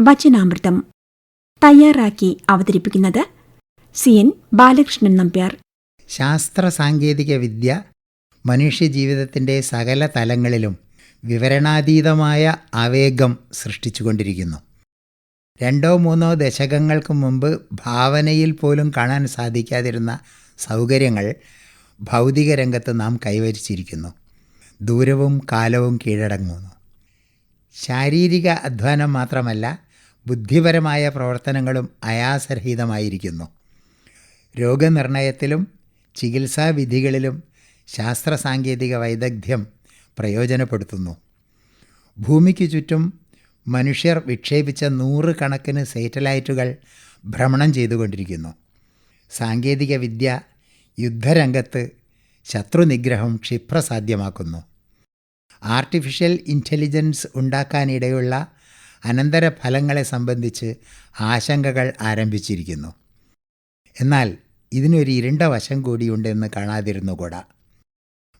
വചനാമൃതം. തയ്യാറാക്കി അവതരിപ്പിക്കുന്നത് C N Balakrishnan Nambiar. ശാസ്ത്ര സാങ്കേതിക വിദ്യ മനുഷ്യജീവിതത്തിന്റെ സകല തലങ്ങളിലും വിവരണാതീതമായ ആവേഗം സൃഷ്ടിച്ചുകൊണ്ടിരിക്കുന്നു. രണ്ടോ മൂന്നോ ദശകങ്ങൾക്ക് മുമ്പ് ഭാവനയിൽ പോലും കാണാൻ സാധിക്കാതിരുന്ന സൗകര്യങ്ങൾ ഭൗതിക രംഗത്ത് നാം കൈവരിച്ചിരിക്കുന്നു. ദൂരവും കാലവും കീഴടങ്ങുന്നു. ശാരീരിക അധ്വാനം മാത്രമല്ല ബുദ്ധിപരമായ പ്രവർത്തനങ്ങളും അയാസരഹിതമായിരിക്കുന്നു. രോഗനിർണയത്തിലും ചികിത്സാവിധികളിലും ശാസ്ത്ര സാങ്കേതിക വൈദഗ്ധ്യം പ്രയോജനപ്പെടുത്തുന്നു. ഭൂമിക്ക് ചുറ്റും മനുഷ്യർ വിക്ഷേപിച്ച നൂറുകണക്കിന് സാറ്റലൈറ്റുകൾ ഭ്രമണം ചെയ്തുകൊണ്ടിരിക്കുന്നു. സാങ്കേതിക വിദ്യ യുദ്ധരംഗത്ത് ശത്രുനിഗ്രഹം ക്ഷിപ്രസാധ്യമാക്കുന്നു. ആർട്ടിഫിഷ്യൽ ഇന്റലിജൻസ് ഉണ്ടാക്കാനിടയുള്ള അനന്തരഫലങ്ങളെ സംബന്ധിച്ച് ആശങ്കകൾ ആരംഭിച്ചിരിക്കുന്നു. എന്നാൽ ഇതിനൊരു ഇരുണ്ട വശം കൂടിയുണ്ടെന്ന് കാണാതിരുന്നുകൂടാ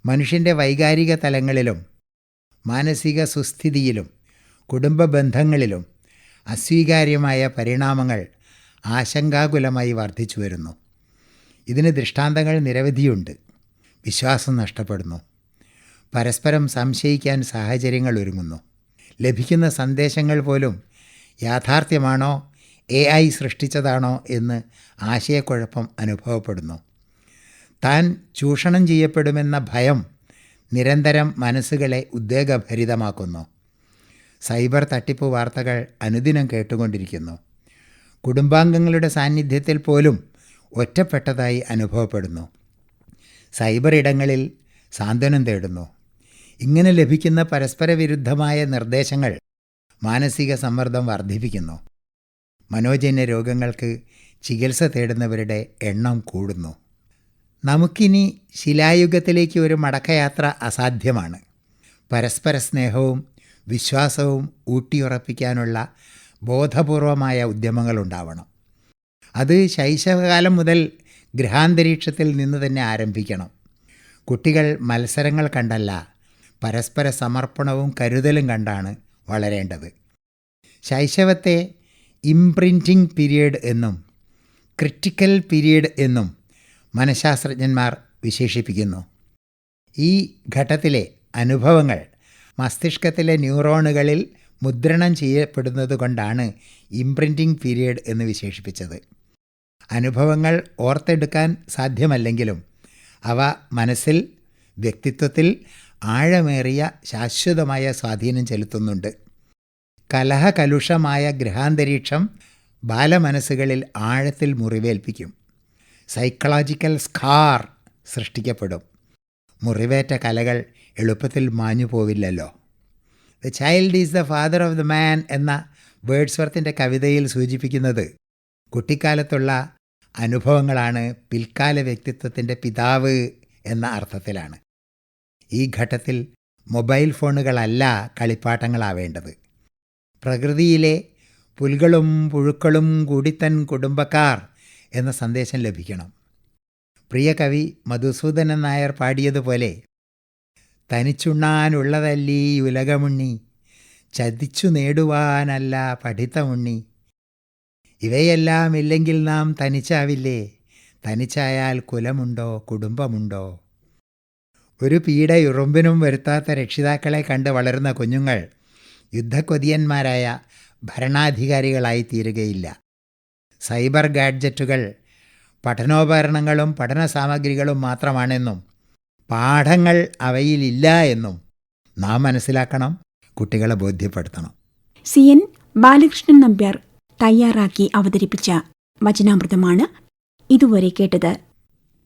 മനുഷ്യന്റെ വൈകാരിക തലങ്ങളിലും മാനസിക സുസ്ഥിതിയിലും കുടുംബ ബന്ധങ്ങളിലും അസ്വീകാര്യമായ പരിണാമങ്ങൾ ആശങ്കാകുലമായി വർദ്ധിച്ചു വരുന്നു. ഇതിന് ദൃഷ്ടാന്തങ്ങൾ നിരവധിയുണ്ട്. വിശ്വാസം നഷ്ടപ്പെടുന്നു. പരസ്പരം സംശയിക്കാൻ സാഹചര്യങ്ങൾ ഒരുങ്ങുന്നു. ലഭിക്കുന്ന സന്ദേശങ്ങൾ പോലും യാഥാർത്ഥ്യമാണോ എ ഐ സൃഷ്ടിച്ചതാണോ എന്ന് ആശയക്കുഴപ്പം അനുഭവപ്പെടുന്നു. താൻ ചൂഷണം ചെയ്യപ്പെടുമെന്ന ഭയം നിരന്തരം മനസ്സുകളെ ഉദ്വേഗഭരിതമാക്കുന്നു. സൈബർ തട്ടിപ്പ് വാർത്തകൾ അനുദിനം കേട്ടുകൊണ്ടിരിക്കുന്നു. കുടുംബാംഗങ്ങളുടെ സാന്നിധ്യത്തിൽ പോലും ഒറ്റപ്പെട്ടതായി അനുഭവപ്പെടുന്നു. സൈബർ ഇടങ്ങളിൽ സാന്ത്വനം തേടുന്നു. ഇങ്ങനെ ലഭിക്കുന്ന പരസ്പര വിരുദ്ധമായ നിർദ്ദേശങ്ങൾ മാനസിക സമ്മർദ്ദം വർദ്ധിപ്പിക്കുന്നു. മനോജന്യ രോഗങ്ങൾക്ക് ചികിത്സ തേടുന്നവരുടെ എണ്ണം കൂടുന്നു. നമുക്കിനി ശിലായുഗത്തിലേക്ക് ഒരു മടക്കയാത്ര അസാധ്യമാണ്. പരസ്പര സ്നേഹവും വിശ്വാസവും ഊട്ടിയുറപ്പിക്കാനുള്ള ബോധപൂർവമായ ഉദ്യമങ്ങളുണ്ടാവണം അത് ശൈശവകാലം മുതൽ ഗൃഹാന്തരീക്ഷത്തിൽ നിന്ന് തന്നെ ആരംഭിക്കണം. കുട്ടികൾ മത്സരങ്ങൾ കണ്ടല്ല പരസ്പര സമർപ്പണവും കരുതലും കണ്ടാണ് വളരേണ്ടത്. ശൈശവത്തെ ഇംപ്രിന്റിംഗ് പീരിയഡ് എന്നും ക്രിറ്റിക്കൽ പീരിയഡ് എന്നും മനഃശാസ്ത്രജ്ഞന്മാർ വിശേഷിപ്പിക്കുന്നു. ഈ ഘട്ടത്തിലെ അനുഭവങ്ങൾ മസ്തിഷ്കത്തിലെ ന്യൂറോണുകളിൽ മുദ്രണം ചെയ്യപ്പെടുന്നത് കൊണ്ടാണ് ഇംപ്രിന്റിംഗ് പീരിയഡ് എന്ന് വിശേഷിപ്പിച്ചത്. അനുഭവങ്ങൾ ഓർത്തെടുക്കാൻ സാധ്യമല്ലെങ്കിലും അവ മനസ്സിൽ വ്യക്തിത്വത്തിൽ ആഴമേറിയ ശാശ്വതമായ സ്വാധീനം ചെലുത്തുന്നുണ്ട്. കലഹകലുഷമായ ഗൃഹാന്തരീക്ഷം ബാലമനസ്സുകളിൽ ആഴത്തിൽ മുറിവേൽപ്പിക്കും. Psychological scar സൃഷ്ടിക്കപ്പെടും. മുറിവേറ്റ കലകൾ എളുപ്പത്തിൽ മാഞ്ഞു പോവില്ലല്ലോ. The child is the father of the man എന്ന വേഡ്സ്വർത്തിന്റെ കവിതയിൽ സൂചിപ്പിക്കുന്നത് കുട്ടിക്കാലത്തുള്ള അനുഭവങ്ങളാണ് പിൽക്കാല വ്യക്തിത്വത്തിന്റെ പിതാവ് എന്ന അർത്ഥത്തിലാണ്. ഈ ഘട്ടത്തിൽ മൊബൈൽ ഫോണുകളല്ല കളിപ്പാട്ടങ്ങളാവേണ്ടത്. പ്രകൃതിയിലെ പുൽകളും പുഴുക്കളും കൂടിത്തൻ കുടുംബക്കാർ എന്ന സന്ദേശം ലഭിക്കണം. പ്രിയ കവി മധുസൂദനൻ നായർ പാടിയതുപോലെ തനിച്ചുണ്ണാനുള്ളതല്ലീ ഉലകമുണ്ണി ചതിച്ചു നേടുവാനല്ല പഠിത്തമുണ്ണി. ഇവയെല്ലാം ഇല്ലെങ്കിൽ നാം തനിച്ചാവില്ലേ? തനിച്ചായാൽ കുലമുണ്ടോ കുടുംബമുണ്ടോ? ഒരു പീഡ ഉറുമ്പിനും വരുത്താത്ത രക്ഷിതാക്കളെ കണ്ട് വളരുന്ന കുഞ്ഞുങ്ങൾ യുദ്ധക്കൊതിയന്മാരായ ഭരണാധികാരികളായി തീരുകയില്ല സൈബർ ഗാഡ്ജറ്റുകൾ പഠനോപകരണങ്ങളും പഠന സാമഗ്രികളും മാത്രമാണെന്നും പാഠങ്ങൾ അവയിലില്ല എന്നും നാം മനസ്സിലാക്കണം കുട്ടികളെ ബോധ്യപ്പെടുത്തണം. സി എൻ ബാലകൃഷ്ണൻ നമ്പ്യാർ തയ്യാറാക്കി അവതരിപ്പിച്ച വചനാമൃതമാണ് ഇതുവരെ കേട്ടത്.